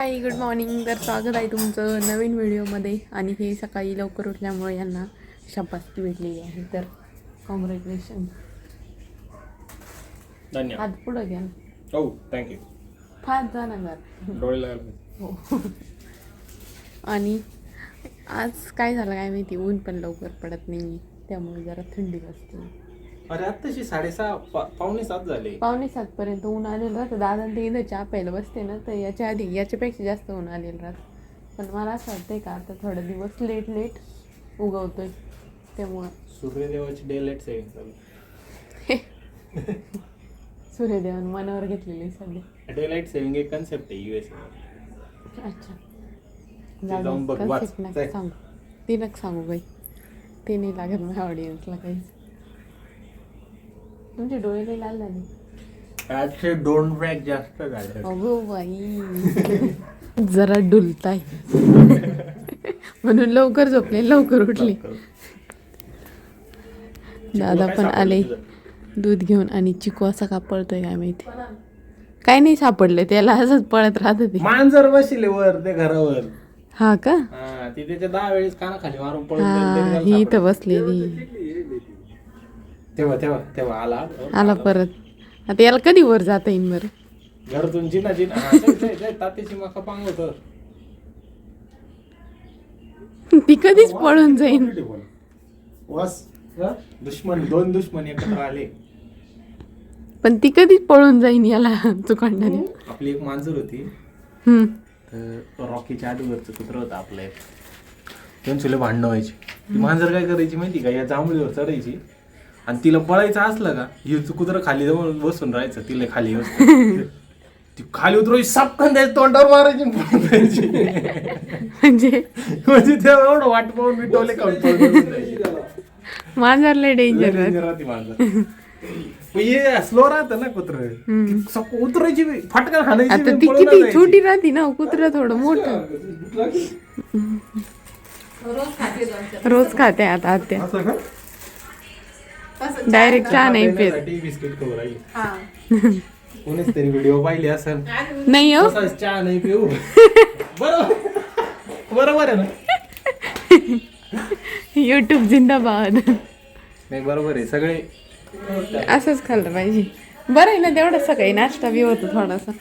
Hi good morning तर स्वागत आहे तुमचं नवीन व्हिडिओमध्ये. आणि हे सकाळी लवकर उठल्यामुळे यांना शपासकी भेटलेली आहे. तर कॉंग्रॅच्युलेशन धन्यवाद. हात पुढं घ्या. हो थँक्यू फात जा ना घर डोळे लागले हो. आणि आज काय झालं काय माहिती? ऊन पण लवकर पडत नाही त्यामुळे जरा थंडी वाजते अरे आत्ताशी साडेसहा पा- पावणे सात झाले. पावणे सातपर्यंत ऊन आलेलं राहतं. दादा ते इथं चहा प्यायला बसते ना तर याच्या आधी याच्यापेक्षा जास्त ऊन आलेलं राहतं. पण मला असं वाटतंय का आता थोडा दिवस लेट लेट उगवतोय त्यामुळं. सूर्यदेवाची डे लाइट सेविंग चालू. सूर्यदेवान मनावर घेतलेली सध्या डे लाइट सेविंग एक कन्सेप्ट आहे युएस अच्छा. जाऊन बघ, वाच. concept नका जाय. सांगू. ते नका सांगू बाई. ते नाही लागत माझ्या ऑडियन्सला काहीच. तुमचे डोळे काही लाल झाले. आजचे दोन ब्रॅक जास्त झाले. अगो बाई. जरा डुलताय. म्हणून लवकर झोपले लवकर उठले. दादा पण आले. दूध घेऊन आणि चिकू असा का पळतोय काय माहिती. काय नाही सापडले त्याला असंच पळत राहत ते मांजर बसले वर त्या घरावर. हा का? ती त्याच्या दहा वेळेस कानाखाली मारून पळून हा इथं बसलेली. तेव्हा तेव्हा तेव्हा आला. आला परत. आता याला कधी वर जाता येईल बरं? घरातून जिना जिना. हा, जाय, जाय, जाय, तात्याची मका पांग होत ती कधीच पळून जाईन. बस दुश्मन दोन दुश्मन एकत्र आले. पण ती कधीच पळून जाईन याला चुकांडाने. आपली एक मांजर होती. हम्म. तर रॉकीच्या अगोदरचं कुत्र होतं आपलं एक. त्यांची लय भांडणं व्हायची. ती मांजर काय करायची माहिती का? या जांभळीवर चढायची. आणि तिला पळायचं असलं का? हे कुत्र खाली जाऊन बसून राहायचं तिला खाली बसून ती खाली उतरायची सापकन द्यायची तोंडावर मारायची आणि पळून जायची. म्हणजे? म्हणजे ते एवढं वाट पाहून मी टोले खाऊन पळून जायची. मांजरला लय डेंजर danger राहते. मांजर. पण हे स्लो राहतं ना कुत्र. उतरायची बी, फटकन हाणायची आता बी, ती पळून किती जायची. छोटी राहती ना कुत्र थोडं मोठं. रोज खाते आता आत्या. असं का? डायरेक्ट चहा नाही पेत. साठी बिस्किट खाऊ राहिली. कोणीच तरी व्हिडिओ पाहिली असेल. नाही हो. तसाच चहा नाही पिऊ. बरोबर. बरोबर आहे ना? युट्यूब जिंदाबाद. नाही बरोबर आहे. सगळे असंच खाल्लं पाहिजे. बरं आहे ना तेवढं सकाळी नाश्ता बी होतो थोडासा.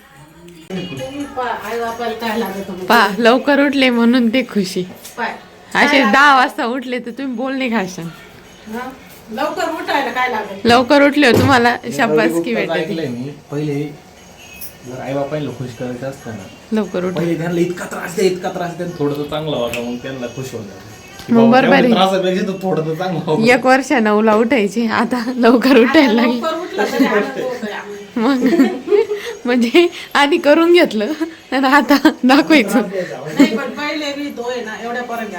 पा लवकर उठले म्हणून ते खुशी. असे दहा वाजता उठले तर तुम्ही बोलणे खाशाल. लवकर उठायला काय लागेल लवकर उठले हो तुम्हाला शाबासकी भेटते ऐकलंय मी पहिले जर आई खुश करायचं असतं ना लवकर उठ पहिले त्यांना इतका त्रास द्या इतका त्रास द्या थोडस चांगला होता मग त्यांना खुश होऊन जातं. की मग बाबा बरोबर आहे. तेवढ्या त्रासापेक्षा तर थोडं चांगलं व्हावं. एक वर्ष नऊला उठायची आता लवकर उठायला लागली लवकर उठलं तरी आनंद होतोय आम्हाला. मग म्हणजे आधी करून घेतलं आणि आता दाखवायचं नाही पण पहिले मी होय ना एवढ्या पर्यंत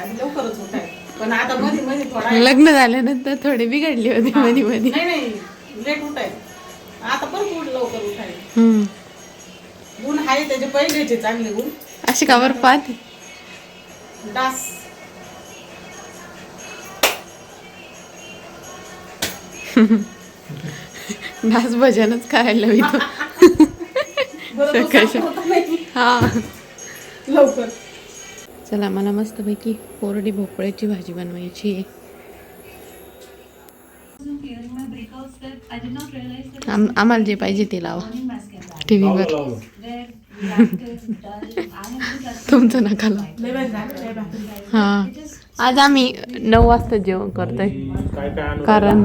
पण आता मध्ये मध्ये थोडा लग्न झाल्यानंतर थोडे बिघडले होते मध्ये मध्ये नाही नाही. लेट उठाय. आता पण उठ लवकर उठाय. गुण आहे त्याचे पहिलेचे चांगले गुण अशी का बरं पाहते डास. डास भजनच करायला हवी तो. हा. लवकर. चला मला मस्तपैकी कोरडी भोपळ्याची भाजी बनवायची आहे. आम आम्हाला जे पाहिजे ते लावा. टी व्हीवर. तुमचं नका लावा. हा. आज आम्ही नऊ वाजता जेवण करतोय. कारण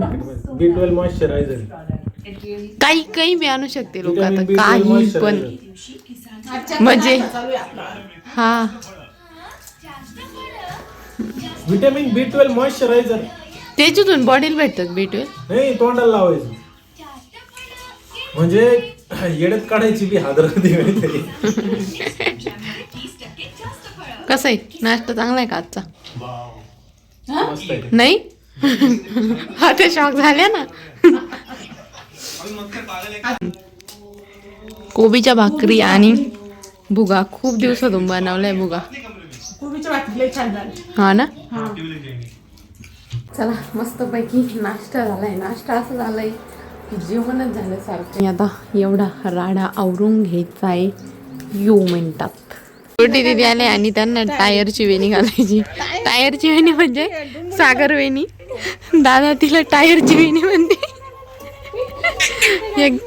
काही काही बी आणू शकते लोक आता Vitamin B12 काही पण. म्हणजे-. हा. व्हिटॅमिन बी ट्वेल्व मॉइश्चरायझर त्याच्यातून बॉडीला भेटतात भेटू नाही तोंडाला लावायचं. म्हणजे येड्यात काढायची बी हादर कसं आहे? नाश्ता चांगला आहे का आजचा? मस्त आहे नाही? हा ते शॉक झाले ना. कोबीच्या भाकरी आणि भुगा. खूप दिवसातून बनवलाय भुगा. कोबीची भाकरी लय छान झाली हा ना? हा. चला मस्तपैकी नाश्ता झालाय. नाश्ता असं झालाय की जेवणच झालं सारखं. आता एवढा राडा आवरून घ्यायचा आहे यू मिनिटात छोटी दिदी आले आणि त्यांना टायरची वेणी घालायची. टायरची वेणी म्हणजे सागर वेणी. दादा तिला टायरची वेणी म्हणते. एक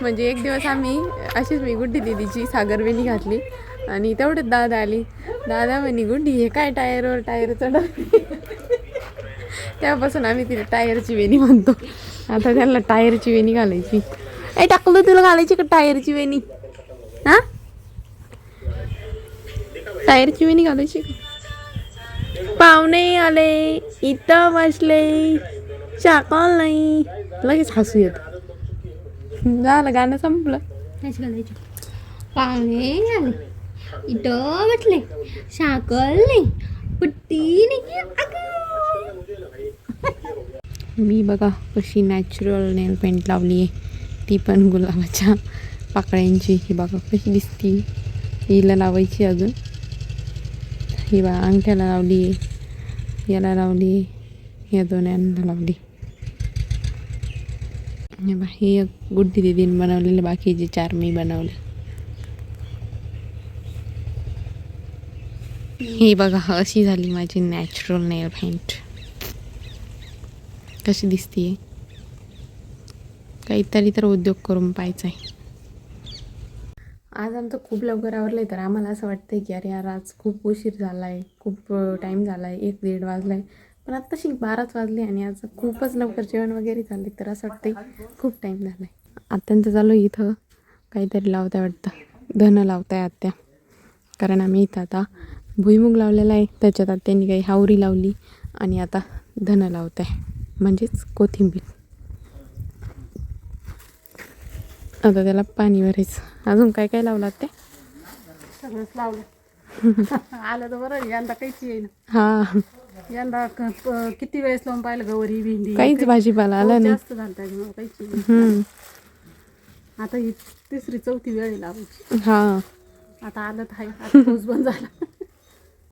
म्हणजे एक दिवस आम्ही अशीच मी गुड्डी दिदीची सागर वेणी घातली. आणि तेवढेच दादा आली. दादा म्हणे गुंडी हे काय टायरवर टायर चढ तेव्हापासून आम्ही तिला टायरची वेणी म्हणतो. आता त्याला टायरची वेणी घालायची. ए टाकलं तुला घालायची का टायरची वेणी? हा? टायरची वेणी घालायची का? पाहुणे आले इथं बसले चाकल नाही. लगेच हसू येत. झालं गाणं संपलं. पाहुणे आले. इथं बसले साकल नाही पुट्टी नाही मी बघा कशी नॅचरल नेल पेंट लावली आहे ती पण गुलाबाच्या पाकळ्यांची ही बघा कशी दिसती हिला लावायची अजून ही बा अंगठ्याला लावली आहे याला लावली आहे या दोन्यांना लावली हे बा ही एक गुड्डी दिदीने बनवलेले बाकीचे चार मी बनवले ही बघा अशी झाली माझी नॅचरल नेल पेंट कशी दिसतीये? काहीतरी तर उद्योग करून पाहायचा आहे आज आमचं खूप लवकर आवरलं आहे तर आम्हाला असं वाटतंय की अरे यार आज खूप उशीर झाला आहे खूप टाईम झाला आहे एक दीड वाजला आहे पण आत्ताशी बाराच वाजले आणि आज खूपच लवकर जेवण वगैरे झाले तर असं वाटतंय खूप टाईम झाला आहे आत्यांचं चालू आहे इथं. काहीतरी लावताय वाटतं. धनं लावताय आत्या. कारण आम्ही इथं आता भुईमुग लावलेला आहे. त्याच्यात आत्यांनी काही हावरी लावली आणि आता धनं लावत आहे. म्हणजेच कोथिंबीर. आता त्याला पाणी भरायचं. अजून काय काय लावलं ते सगळंच लावलं. आलं तर बरं यंदा काहीच येईन. हा. यंदा किती वेळेस लावून पाहिलं गवारी भेंडी? काहीच काही- भाजीपाला आला नाही. जास्त झालं त्याच्यामुळे काहीच. आता ही तिसरी चौथी वेळ आहे लावायची. हा. आता आलं तर आहे आता पाऊस बंद झाला.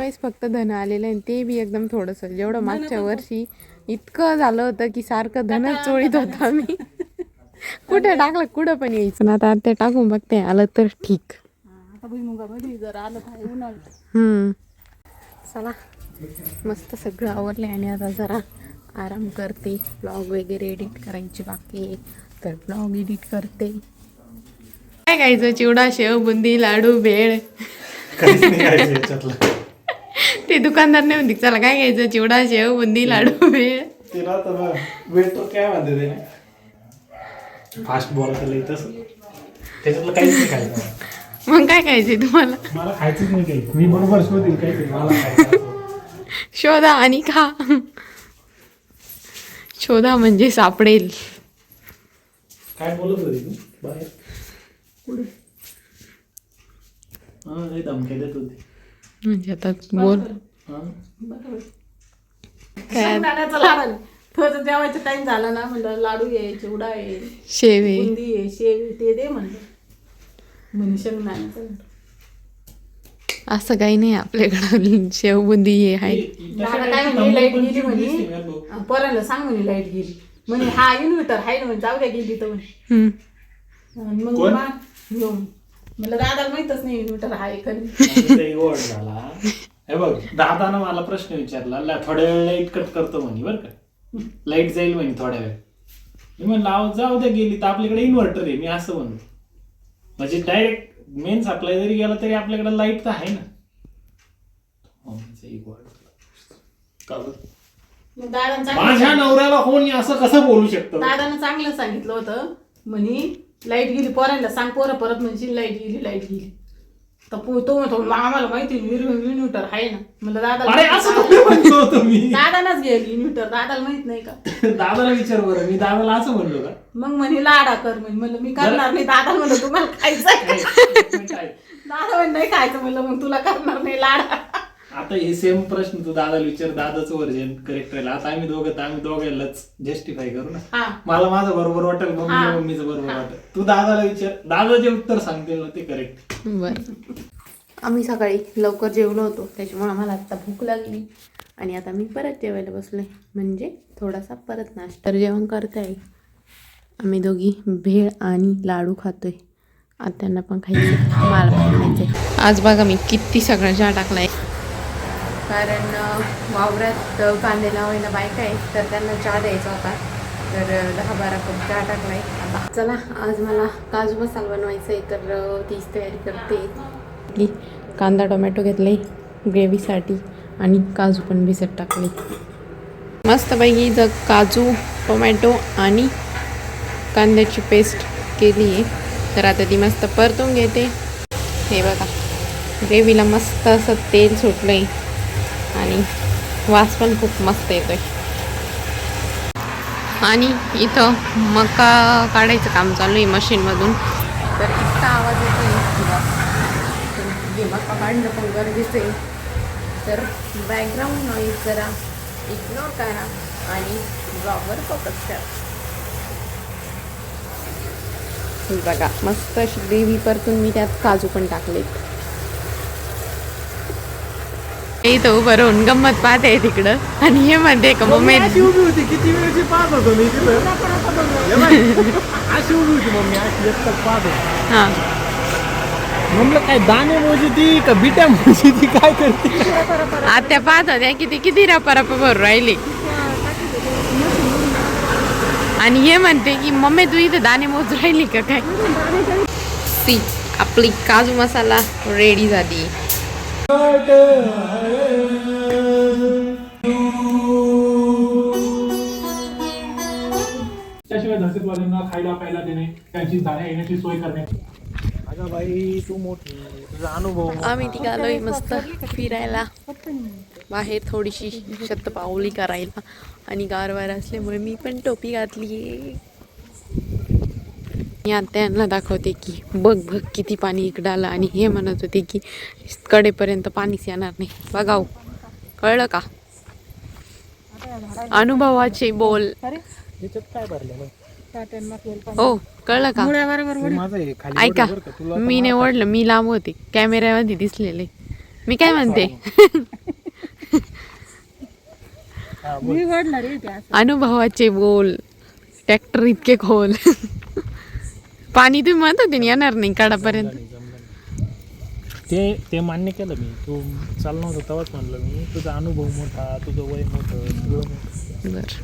काहीच फक्त धन आलेलं आहे आणि ते बी एकदम थोडंसं. जेवढं मागच्या वर्षी इतकं झालं होतं की सारखं धन चोळीत होतं आम्ही. कुठे टाकलं कुठं पण यायचं. ना आता ते टाकून बघते आलं तर ठीक. चला मस्त सगळं आवडले आणि आता जरा आराम करते. ब्लॉग वगैरे एडिट करायची बाकी आहे तर ब्लॉग एडिट करते. काय खायचं? चिवडा शेव बुंदी लाडू भेळ काहीच नाही खायचं याच्यातलं ते दुकानदार नाही म्हणते चला काय घ्यायचं? चिवडा शेव बुंदी लाडू भेळ ते राहतं ना वेटर काय म्हणते ते फास्ट बॉल केलं तसं. त्याच्यातलं काहीच नाही खायचं. मग काय खायचंय तुम्हाला? मला खायचंच नाही काही. मी बरोबर शोधील काहीतरी मला खायचं शोधा आणि खा. शोधा म्हणजे सापडेल. काय बोलत होती तू? बाहेर. कुठे? हा हे धमक्या देत होती म्हणजे आता बोल. हा काय शेंगदाण्याचं लाडू थोडं जेवायचा टाइम झाला ना म्हणलं लाडू आहे चिवडा आहे शेवे. बुंदी आहे शेव ते दे म्हणलं. म्हणे शेंगदाण्याचं लाडू. असं काही नाही आपल्याकडं. शेव बुंदी हे आहे मला काय म्हणे लाइट गेली म्हणे. पोराला सांग म्हणे लाइट गेली. म्हणे हा इन्व्हर्टर आहे ना म्हणे जाऊ द्या गेली तर म्हणे. मग? म्हणलं दादाला माहितच नाही इन्व्हर्टर आहे का नाही. ते गोड झाला. हे बघ दादानं मला प्रश्न विचारला "ला- थोड्या वेळ लाइट कट करतो म्हणे बरं का. लाइट जाईल म्हणे थोड्या वेळ. मी म्हणलं "अहो, जाऊ द्या गेली तर आपल्याकडे इन्व्हर्टर आहे. मी असं म्हणतो म्हणजे डायरेक्ट मेन सप्लाय जरी गेला तरी आपल्याकडे लाइट तर आहे ना. मम्मीचं एक word. का बरं? मग दादानं माझ्या चांगलं नवऱ्याला कोणी असं कसं बोलू शकतं? दादानं चांगलं सांगितलं होतं. म्हणे लाइट गेली पोरांना सांग पोरं परत म्हणशील लाइट गेली लाइट गेली. तर पो- तो म्हणतो "मग आम्हाला माहिती इन्व्हर्टर आहे ना. म्हणलं अरे असं दादा थोडी होतो मी दादानाच इन्व्हर्टर दादाला माहीत नाही का? दादाला विचार बरं मी दादाला असं म्हणलो का? मग म्हणे लाडा कर म्हणे. म्हणलं मी करणार नाही. दादा म्हणलं तुम्हाला खायचं. दादा म्हणे नाही खायचं. म्हणलं मग तुला करणार नाही लाडा. आता हे सेम प्रश्न तू दादाला विचार दादाचं वर्जन करेक्ट राहील. आता आम्ही दोघं तर आम्ही दोघांनाच जस्टिफाय करू ना. हा. मला माझं बरोबर वाटेल मम्मी हा. मम्मीचं बरोबर वाटेल. तू दादाला विचार. दादा जे उत्तर सांगतील ना ते करेक्ट बरं. आम्ही सकाळी लवकर जेवलो होतो त्याच्यामुळे मला आत्ता भूक लागली. आणि आता मी परत जेवायला बसलोय म्हणजे थोडासा परत नाश्ता तर जेवण करते आम्ही दोघी भेळ आणि लाडू खातोय. आत्यांना पण खायचं मला पण खायचं आज बघा मी किती सगळं चहा टाकलाय. कारण वावरात कांदे लावायला बायका आहे तर त्यांना चहा द्यायचा होता. तर दहा बारा कप चहा टाकलाय आता चला आज मला काजू मसाला बनवायचा आहे तर तीच तयारी करते. की कांदा टोमॅटो घेतले ग्रेव्हीसाठी आणि काजू पण भिजत टाकले. मस्तपैकी जर काजू टोमॅटो आणि कांद्याची पेस्ट केली आहे. तर आता ती मस्त परतून घेते. हे बघा ग्रेव्हीला मस्त असं तेल सुटलं आहे आणि वास पण खूप मस्त येतोय. आणि इथं मका काढायचं काम चालू आहे मशीनमधून. तर इतका आवाज येतोय. मका काढणं पण गरजेचं आहे. तर बॅकग्राऊंड नॉईज जरा इग्नोर करा आणि ब्लॉगवर फोकस करा. बघा मस्त अशी ग्रेव्ही परतून मी त्यात काजू पण टाकलेत. इथं उभं राहून गंमत पाहते तिकडं. आणि हे म्हणते का मम्मी अशी उभी होती किती वेळची पाहत होतो मी तिथं. हे अशी उभी होती मम्मी अशी एकटक पाहत होती. हां. म्हणलं काय दाणे मोजी ती का बिट्या मोजी ती काय करते? आत्या पाहत होत्या किती किती रपा रपा भरून राहिली. आणि हे म्हणते की मम्मी तू इथे दाणे मोज राहिली का काय? सी आपली काजू मसाला रेडी झाली. त्याशिवाय दहशतवाद्यांना खायला प्यायला देणे त्यांची जाण्या येण्याची सोय करणे. अगं बाई तू मोठी तुझा अनुभव आम्ही निघालोय मस्त फिरायला. बाहेर थोडीशी शतपावली करायला. आणि गारवार असल्यामुळे मी पण टोपी घातली आहे मी आत्यांना दाखवते की बघ बघ किती पाणी इकडं आलं आणि हे म्हणत होते की कडेपर्यंत पाणीच येणार नाही. बघाव कळलं का? अनुभवाचे बोल? हो कळलं का? तू माझं हे खाली ऐका मी ओढलं मी लांब होते कॅमेऱ्यामध्ये दिसलेले. मी काय म्हणते? हा, बोल. अनुभवाचे बोल. ट्रॅक्टर इतके खोल. पाणी तुम्ही म्हणत होते ना येणार नाही काडापर्यंत ते ते मान्य केलं मी. तू चाललं नव्हतं तेव्हाच म्हणलं मी. तुझा अनुभव मोठा तुझं वय मोठं सगळं मोठं. बर.